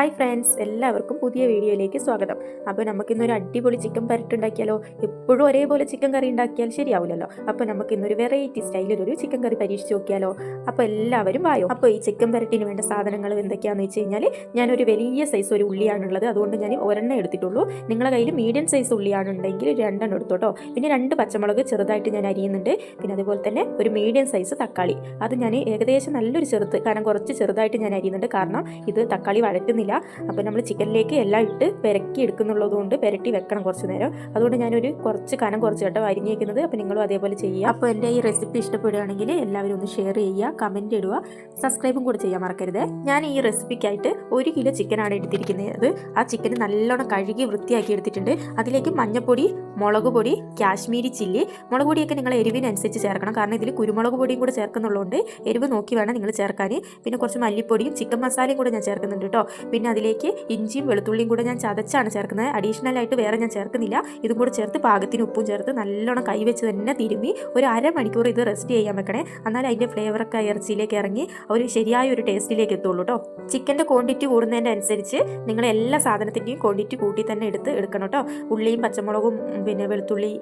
Hi friends എല്ലാവർക്കും പുതിയ വീഡിയോയിലേക്ക് സ്വാഗതം. അപ്പോൾ നമുക്കിന്നൊരു അടിപൊളി ചിക്കൻ പരട്ടുണ്ടാക്കിയാലോ എപ്പോഴും ഒരേപോലെ ചിക്കൻ കറി ഉണ്ടാക്കിയാൽ ശരിയാവില്ലല്ലോ. അപ്പോൾ നമുക്ക് ഇന്നൊരു വെറൈറ്റി സ്റ്റൈലിൽ ഒരു ചിക്കൻ കറി പരീക്ഷിച്ച് നോക്കിയാലോ? അപ്പോൾ എല്ലാവരും വായോ? അപ്പോൾ ഈ ചിക്കൻ പരട്ടിന് വേണ്ട സാധനങ്ങൾ എന്തൊക്കെയാണെന്ന് വെച്ച് കഴിഞ്ഞാൽ ഞാനൊരു വലിയ സൈസ് ഒരു ഉള്ളിയാണുള്ളത്. അതുകൊണ്ട് ഞാൻ ഒരെണ്ണം എടുത്തിട്ടുള്ളൂ. നിങ്ങളുടെ കയ്യിൽ മീഡിയം സൈസ് ഉള്ളിയാണുണ്ടെങ്കിൽ രണ്ടെണ്ണം എടുത്തോട്ടോ പിന്നെ രണ്ട് പച്ചമുളക് ചെറുതായിട്ട് ഞാൻ അരിയുന്നുണ്ട്. പിന്നെ അതുപോലെ തന്നെ ഒരു മീഡിയം സൈസ് തക്കാളി. അത് ഞാൻ ഏകദേശം നല്ലൊരു ചെറുത്ത് കാരണം കുറച്ച് ചെറുതായിട്ട് ഞാൻ അരിയുന്നുണ്ട്. കാരണം ഇത് തക്കാളി വഴറ്റുന്നില്ല. അപ്പോൾ നമ്മൾ ചിക്കനിലേക്ക് എല്ലാം ഇട്ട് പെരക്കി എടുക്കുന്നുള്ളത് കൊണ്ട് പെരട്ടി വെക്കണം കുറച്ച് നേരം. അതുകൊണ്ട് ഞാനൊരു കുറച്ച് കനം കുറച്ച് കേട്ടോ അരിഞ്ഞേക്കുന്നത്. അപ്പോൾ നിങ്ങളും അതേപോലെ ചെയ്യുക. അപ്പോൾ എന്റെ ഈ റെസിപ്പി ഇഷ്ടപ്പെടുകയാണെങ്കിൽ എല്ലാവരും ഒന്ന് ഷെയർ ചെയ്യുക കമന്റ് ഇടുക സബ്സ്ക്രൈബും കൂടെ ചെയ്യാൻ മറക്കരുത്. ഞാൻ ഈ റെസിപ്പിക്കായിട്ട് ഒരു കിലോ ചിക്കനാണ് എടുത്തിരിക്കുന്നത്. ആ ചിക്കൻ നല്ലോണം കഴുകി വൃത്തിയാക്കി എടുത്തിട്ടുണ്ട്. അതിലേക്ക് മഞ്ഞൾപ്പൊടി മുളക് പൊടി കാശ്മീരി ചില്ലി. മുളക് പൊടിയൊക്കെ നിങ്ങൾ എരിവിനനുസരിച്ച് ചേർക്കണം. കാരണം ഇതിൽ കുരുമുളക് പൊടിയും കൂടെ ചേർക്കുന്നുള്ളതുകൊണ്ട് എരിവ് നോക്കി വേണം നിങ്ങൾ ചേർക്കാൻ. പിന്നെ കുറച്ച് മല്ലിപ്പൊടിയും ചിക്കൻ മസാലയും കൂടെ ഞാൻ ചേർക്കുന്നുണ്ട് കേട്ടോ. പിന്നെ അതിലേക്ക് ഇഞ്ചിയും വെളുത്തുള്ളിയും കൂടെ ഞാൻ ചതച്ചാണ് ചേർക്കുന്നത്. അഡീഷണൽ ആയിട്ട് വേറെ ഞാൻ ചേർക്കുന്നില്ല. ഇതും കൂടെ ചേർത്ത് പാകത്തിന് ഉപ്പും ചേർത്ത് നല്ലോണം കൈവച്ച് തന്നെ തിരുമ്മി ഒരു അരമണിക്കൂർ ഇത് റെസ്റ്റ് ചെയ്യാൻ വെക്കണേ. എന്നാൽ അതിന്റെ ഫ്ലേവറൊക്കെ ഇറച്ചിയിലേക്ക് ഇറങ്ങി ഒരു ശരിയായ ഒരു ടേസ്റ്റിലേക്ക് എത്തുള്ളൂ കേട്ടോ ചിക്കന്റെ ക്വാണ്ടിറ്റി കൂടുന്നതിന്റെ അനുസരിച്ച് നിങ്ങൾ എല്ലാ സാധനത്തിന്റെയും ക്വാണ്ടിറ്റി കൂട്ടി തന്നെ എടുത്ത് എടുക്കണം കേട്ടോ ഉള്ളിയും പച്ചമുളകും പിന്നെ വെളുത്തുള്ളി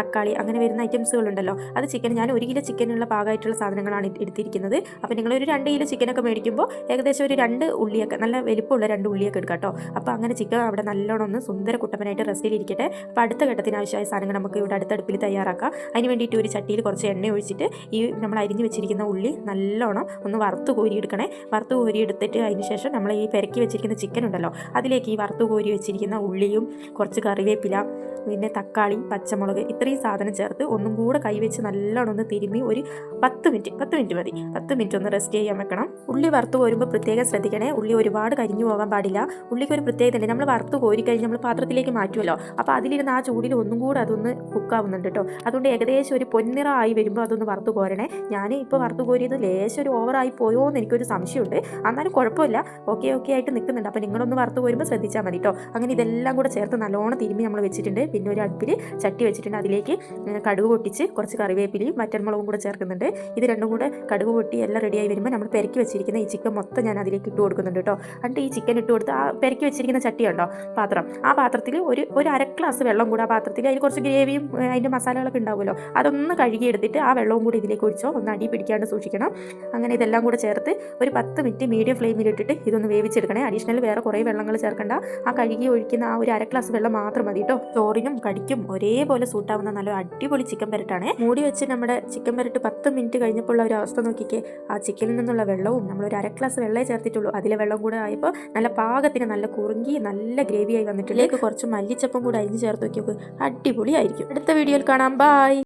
തക്കാളി അങ്ങനെ വരുന്ന ഐറ്റംസുകളുണ്ടല്ലോ. അത് ചിക്കൻ ഞാൻ ഒരു കിലോ ചിക്കനുള്ള പാകമായിട്ടുള്ള സാധനങ്ങളാണ് എടുത്തിരിക്കുന്നത്. അപ്പോൾ നിങ്ങൾ ഒരു രണ്ട് കിലോ ചിക്കനൊക്കെ മേടിക്കുമ്പോൾ ഏകദേശം ഒരു രണ്ട് ഉള്ളിയൊക്കെ നല്ല വലിപ്പമുള്ള രണ്ട് ഉള്ളിയൊക്കെ എടുക്കാം കേട്ടോ. അപ്പോൾ അങ്ങനെ ചിക്കൻ അവിടെ നല്ലോണം ഒന്ന് സുന്ദര കുട്ടപ്പനായിട്ട് റെസ്റ്റിലിരിക്കട്ടെ അപ്പോൾ അടുത്ത ഘട്ടത്തിന് ആവശ്യമായ സാധനങ്ങൾ നമുക്ക് ഇവിടെ അടുത്തടുപ്പിൽ തയ്യാറാക്കാം. അതിന് വേണ്ടിയിട്ട് ഒരു ചട്ടിയിൽ കുറച്ച് എണ്ണ ഒഴിച്ചിട്ട് ഈ നമ്മൾ അരിഞ്ഞ് വെച്ചിരിക്കുന്ന ഉള്ളി നല്ലോണം ഒന്ന് വറുത്ത് കോരിയെടുക്കണേ വറുത്ത് കോരിയെടുത്തിട്ട് അതിന് ശേഷം നമ്മൾ ഈ പെരക്കി വെച്ചിരിക്കുന്ന ചിക്കൻ ഉണ്ടല്ലോ അതിലേക്ക് ഈ വറുത്ത് കോരി വെച്ചിരിക്കുന്ന ഉള്ളിയും കുറച്ച് കറിവേപ്പില പിന്നെ തക്കാളി പച്ചമുളക് ഇത്രയും സാധനം ചേർത്ത് ഒന്നും കൂടെ കൈവച്ച് നല്ലോണം ഒന്ന് തിരുമ്മി ഒരു പത്ത് മിനിറ്റ് പത്ത് മിനിറ്റ് മതി. പത്ത് മിനിറ്റ് ഒന്ന് റെസ്റ്റ് ചെയ്യാൻ വെക്കണം. ഉള്ളി വറുത്ത് കോരുമ്പോൾ പ്രത്യേകം ശ്രദ്ധിക്കണേ. ഉള്ളി ഒരുപാട് കരിഞ്ഞു പോകാൻ പാടില്ല. ഉള്ളിക്ക് ഒരു പ്രത്യേകത നമ്മൾ വറുത്ത് കോരി കഴിഞ്ഞ് നമ്മൾ പാത്രത്തിലേക്ക് മാറ്റുമല്ലോ. അപ്പോൾ അതിലിരുന്ന് ആ ചൂടിൽ ഒന്നും കൂടെ അതൊന്ന് കുക്കാവുന്നുണ്ട് കേട്ടോ. അതുകൊണ്ട് ഏകദേശം ഒരു പൊന്നിറമായി വരുമ്പോൾ അതൊന്ന് വറുത്ത് കോരണേ. ഞാൻ ഇപ്പോൾ വറുത്ത് കോരിയത് ലേശം ഒരു ഓവറായി പോയോ എന്ന് എനിക്കൊരു സംശയമുണ്ട്. എന്നാലും കുഴപ്പമില്ല. ഓക്കെ ഓക്കെ ആയിട്ട് നിൽക്കുന്നുണ്ട്. അപ്പോൾ നിങ്ങളൊന്ന് വറുത്ത് കോരുമ്പോൾ ശ്രദ്ധിച്ചാൽ മതി കേട്ടോ. അങ്ങനെ ഇതെല്ലാം കൂടെ ചേർത്ത് നല്ലോണം തിരുമ്മി നമ്മൾ വെച്ചിട്ടുണ്ട്. പിന്നെ ഒരു അടുപ്പിൽ ചട്ടി വെച്ചിട്ടുണ്ട്. അതിലേക്ക് കടുക് പൊട്ടിച്ച് കുറച്ച് കറിവേപ്പിലയും വറ്റൽമുളകും കൂടെ ചേർക്കുന്നുണ്ട്. ഇത് രണ്ടും കൂടെ കടുക് പൊട്ടി എല്ലാം റെഡിയായി വരുമ്പോൾ നമ്മൾ പെരക്കി വെച്ചിരിക്കുന്ന ഈ ചിക്കൻ മൊത്തം ഞാൻ അതിലേക്ക് ഇട്ട് കൊടുക്കുന്നുണ്ട് കേട്ടോ എന്നിട്ട് ഈ ചിക്കൻ ഇട്ട് കൊടുത്ത് ആ പെരക്കി വെച്ചിരിക്കുന്ന ചട്ടി ഉണ്ടോ? പാത്രം. ആ പാത്രത്തിൽ ഒരു ഒരു അര ഗ്ലാസ് വെള്ളം കൂടെ ആ പാത്രത്തിൽ അതിൽ കുറച്ച് ഗ്രേവിയും അതിന്റെ മസാലകളൊക്കെ ഉണ്ടാവുമല്ലോ. അതൊന്ന് കഴുകിയെടുത്തിട്ട് ആ വെള്ളവും കൂടി ഇതിലേക്ക് ഒഴിച്ചോ. ഒന്ന് അടി പിടിക്കാണ്ട് സൂക്ഷിക്കണം. അങ്ങനെ ഇതെല്ലാം കൂടെ ചേർത്ത് ഒരു പത്ത് മിനിറ്റ് മീഡിയം ഫ്ലെയിമിൽ ഇട്ടിട്ട് ഇതൊന്ന് വേവിച്ചെടുക്കണേ. അഡീഷണൽ വേറെ കുറേ വെള്ളങ്ങൾ ചേർക്കണ്ട. ആ കഴുകി ഒഴിക്കുന്ന ആ ഒരു അര ഗ്ലാസ് വെള്ളം മാത്രം മതി കേട്ടോ ചോറിനും കടിക്കും ഒരേപോലെ സൂട്ടാവുന്ന നല്ല അടിപൊളി ചിക്കൻ പെരട്ടാണ്. മൂടി വെച്ച് നമ്മുടെ ചിക്കൻ പെരട്ട് പത്ത് മിനിറ്റ് കഴിഞ്ഞപ്പോൾ ഒരു അവസ്ഥ നോക്കിക്കേ. ആ ചിക്കനിൽ നിന്നുള്ള വെള്ളവും നമ്മൾ ഒരു അര ഗ്ലാസ് വെള്ളമേ ചേർത്തിട്ടുള്ളൂ. അതിലെ വെള്ളം കൂടെ ആയപ്പോൾ നല്ല പാകത്തിന് നല്ല കുറുങ്ങി നല്ല ഗ്രേവി ഗ്രേവിയായി വന്നിട്ടില്ലേക്ക് കുറച്ച് മല്ലിച്ചപ്പം കൂടെ അരിഞ്ഞ് ചേർത്ത് നോക്കിയപ്പോൾ അടിപൊളിയായിരിക്കും. അടുത്ത വീഡിയോയിൽ കാണാം. ബൈ.